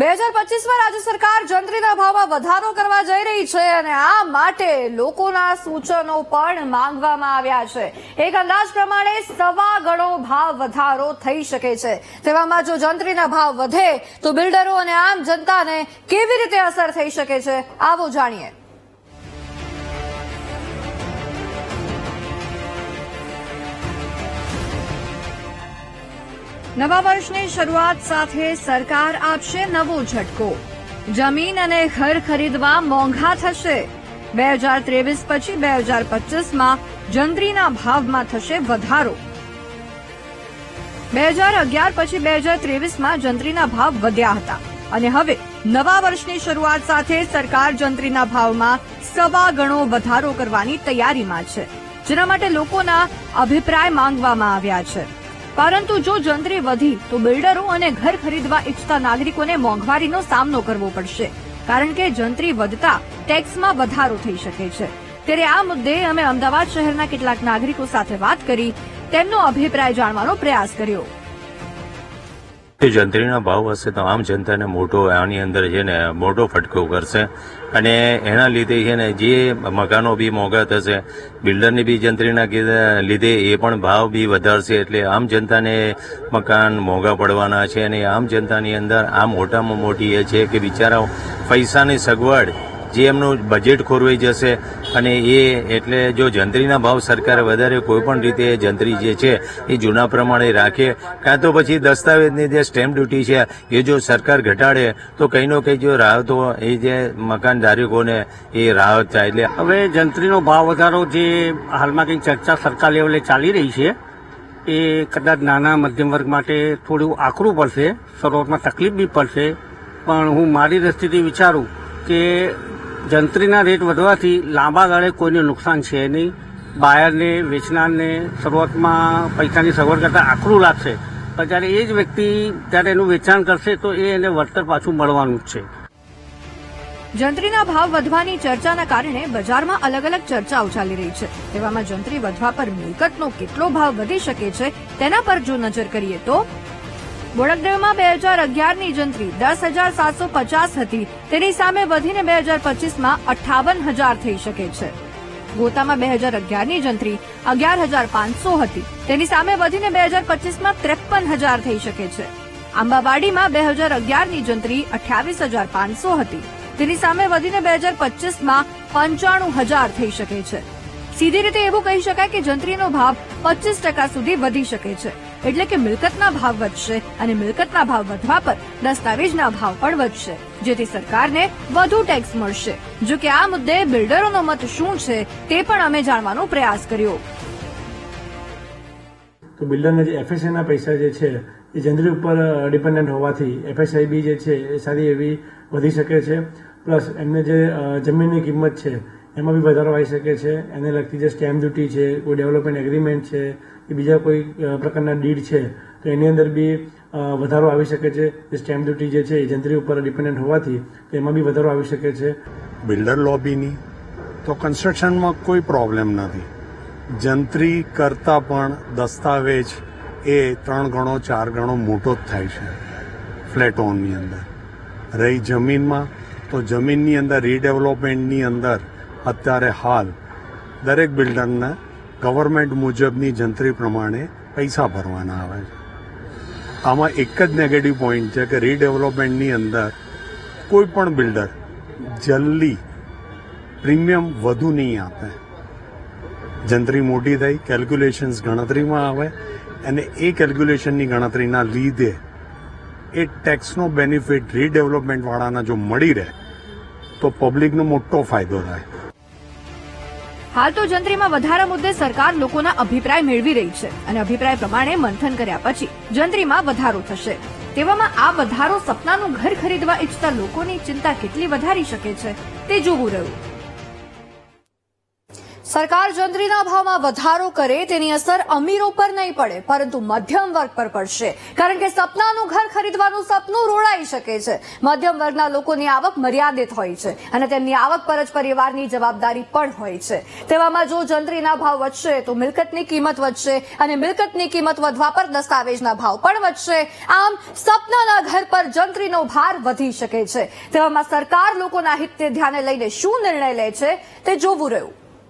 બે હજાર પચીસમાં રાજ્ય સરકાર જંત્રીના ભાવમાં વધારો કરવા જઈ રહી છે અને આ માટે લોકોના સૂચનો પણ માંગવામાં આવ્યા છે. એક અંદાજ પ્રમાણે સવા ગણો ભાવ વધારો થઈ શકે છે. તેવામાં જો જંત્રીના ભાવ વધે, તો બિલ્ડરો અને આમ જનતાને કેવી રીતે અસર થઈ શકે છે, આવો જાણીએ. નવા વર્ષની શરૂઆત સાથે સરકાર આપશે નવો ઝટકો. જમીન અને ઘર ખરીદવા મોંઘા થશે. બે હજાર ત્રેવીસ પછી બે હજાર પચીસમાં જંત્રીના ભાવમાં થશે વધારો. બે હજાર અગિયાર પછી બે હજાર ત્રેવીસમાં જંત્રીના ભાવ વધ્યા હતા. અને હવે નવા વર્ષની શરૂઆત સાથે સરકાર જંત્રીના ભાવમાં સવા ગણો વધારો કરવાની તૈયારીમાં છે, જેના માટે લોકોના અભિપ્રાય માંગવામાં આવ્યા છે. પરંતુ જો જંત્રી વધી, તો બિલ્ડરો અને ઘર ખરીદવા ઈચ્છતા નાગરિકોને મોંઘવારીનો સામનો કરવો પડશે. કારણ કે જંત્રી વધતા ટેક્સમાં વધારો થઈ શકે છે. ત્યારે આ મુદ્દે અમે અમદાવાદ શહેરના કેટલાક નાગરિકો સાથે વાત કરી તેમનો અભિપ્રાય જાણવાનો પ્રયાસ કર્યો. જે જંત્રીના ભાવ હશે તો આમ જનતાને મોટો આની અંદર છે ને મોટો ફટકો કરશે. અને એના લીધે છે ને જે મકાનો બી મોંઘા થશે, બિલ્ડરની બી જંત્રીના લીધે એ પણ ભાવ બી વધારશે એટલે આમ જનતાને મકાન મોંઘા પડવાના છે અને આમ જનતાની અંદર આ મોટામાં મોટી એ છે કે બિચારાઓ પૈસાની સગવડ જે એમનું બજેટ ખોરવાઈ જશે અને એ એટલે જો જંત્રીના ભાવ સરકારે વધારે કોઈપણ રીતે જંત્રી જે છે એ જૂના પ્રમાણે રાખે, કાં તો પછી દસ્તાવેજની જે સ્ટેમ્પ ડ્યુટી છે, એ જો સરકાર ઘટાડે, તો કંઈનો કંઈ જો રાહતો એ જે મકાન ધારકોને એ રાહત થાય. એટલે હવે જંત્રીનો ભાવ વધારો જે હાલમાં કંઈક ચર્ચા સરકાર લેવલે ચાલી રહી છે, એ કદાચ નાના મધ્યમ વર્ગ માટે થોડું આકરું પડશે શરૂઆતમાં તકલીફ બી પડશે. પણ હું મારી દ્રષ્ટિથી વિચારું કે જંત્રીના રેટ વધવાથી લાંબા ગાળે કોઈને નુકસાન છે નહીં. બાયરને, વેચનારને શરૂઆતમાં પૈસાની સગવડ કરતાં આકરું લાગશે. પણ જ્યારે એ જ વ્યક્તિ જ્યારે એનું વેચાણ કરશે તો એ એને વળતર પાછું મળવાનું જ છે. જંત્રીના ભાવ વધવાની ચર્ચાના કારણે બજારમાં અલગ અલગ ચર્ચાઓ ચાલી રહી છે. તેવામાં જંત્રી વધવા પર મિલકતનો કેટલો ભાવ વધી શકે છે તેના પર જો નજર કરીએ તો બોડકદેવમાં બે હજાર અગિયારની જંત્રી દસ હજાર સાતસો પચાસ હતી. તેની સામે વધીને બે હજાર પચીસમાં અઠ્ઠાવન હજાર થઈ શકે છે. ગોતામાં બે હજાર અગિયારની જંત્રી અગિયાર હજાર પાંચસો હતી. તેની સામે વધીને બે હજાર પચીસમાં ત્રેપન હજાર થઈ શકે છે. આંબાવાડીમાં બે હજાર અગિયારની જંત્રી અઠ્યાવીસ હજાર પાંચસો હતી. તેની સામે વધીને બે હજાર પચીસમાં પંચાણું હજાર થઈ શકે છે. સીધી રીતે એવું કહી શકાય કે જંત્રીનો ભાવ પચીસ ટકા સુધી વધી શકે છે. એટલે કે મિલકતના ભાવ વધશે અને મિલકતના ભાવ વધવા પર દસ્તાવેજના ભાવ પણ વધશે. જેથી સરકારને વધુ ટેક્સ મળશે. જો કે આ મુદ્દે બિલ્ડરોનો મત શું છે તે પણ અમે જાણવાનો પ્રયાસ કર્યો. તો બિલ્ડરના જે એફએસઆઈના પૈસા જે છે, એ જનરલી ઉપર ડિપેન્ડન્ટ હોવાથી એફએસઆઈ બી જે છે, એ સારી એવી વધી શકે છે. પ્લસ એમને જે જમીનની કિંમત છે એમાં બી વધારો આવી શકે છે. એને લગતી જે સ્ટેમ્પ ડ્યુટી છે, કોઈ ડેવલપમેન્ટ એગ્રીમેન્ટ છે, કે બીજા કોઈ પ્રકારના ડીડ છે, તો એની અંદર બી વધારો આવી શકે છે. જે સ્ટેમ્પ ડ્યુટી જે છે એ જંત્રી ઉપર ડિપેન્ડન્ટ હોવાથી, તો એમાં બી વધારો આવી શકે છે. બિલ્ડર લોબીની, તો કન્સ્ટ્રક્શનમાં કોઈ પ્રોબ્લેમ નથી. જંત્રી કરતાં પણ દસ્તાવેજ એ ત્રણ ગણો, ચાર ગણો મોટો જ થાય છે ફ્લેટ ઓનની અંદર. રહી જમીનમાં, તો જમીનની અંદર રીડેવલપમેન્ટની અંદર અત્યારે હાલ દરેક બિલ્ડરને ગવર્મેન્ટ મુજબની જંત્રી પ્રમાણે પૈસા ભરવાના આવે છે. આમાં એક જ નેગેટિવ પોઈન્ટ છે કે રીડેવલપમેન્ટની અંદર કોઈ પણ બિલ્ડર જલ્દી પ્રીમિયમ વધુ નહીં આપે. જંત્રી મોટી થઈ કેલ્ક્યુલેશન્સ ગણતરીમાં આવે અને એ કેલ્ક્યુલેશનની ગણતરીના લીધે એ ટેક્સનો બેનિફિટ રીડેવલપમેન્ટવાળાના જો મળી રહે, તો પબ્લિકનો મોટો ફાયદો થાય. હાલ તો જંત્રીમાં વધારા મુદ્દે સરકાર લોકોના અભિપ્રાય મેળવી રહી છે અને અભિપ્રાય પ્રમાણે મંથન કર્યા પછી જંત્રીમાં વધારો થશે. તેવામાં આ વધારો સપનાનું ઘર ખરીદવા ઈચ્છતા લોકોની ચિંતા કેટલી વધારી શકે છે તે જોવું રહ્યું. સરકાર જંત્રીના ભાવમાં વધારો કરે, તેની અસર અમીરો પર નહીં પડે, પરંતુ મધ્યમ વર્ગ પર પડશે. કારણ કે સપનાનું ઘર ખરીદવાનું સપનું રોડાઈ શકે છે. મધ્યમ વર્ગના લોકોની આવક મર્યાદિત હોય છે અને તેમની આવક પર જ પરિવારની જવાબદારી પણ હોય છે. તેવામાં જો જંત્રીના ભાવ વધશે, તો મિલકતની કિંમત વધશે અને મિલકતની કિંમત વધવા પર દસ્તાવેજના ભાવ પણ વધશે. આમ, સપનાના ઘર પર જંત્રીનો ભાર વધી શકે છે. તેવામાં સરકાર લોકોના હિતને ધ્યાને લઈને શું નિર્ણય લે છે, તે જોવું રહ્યું.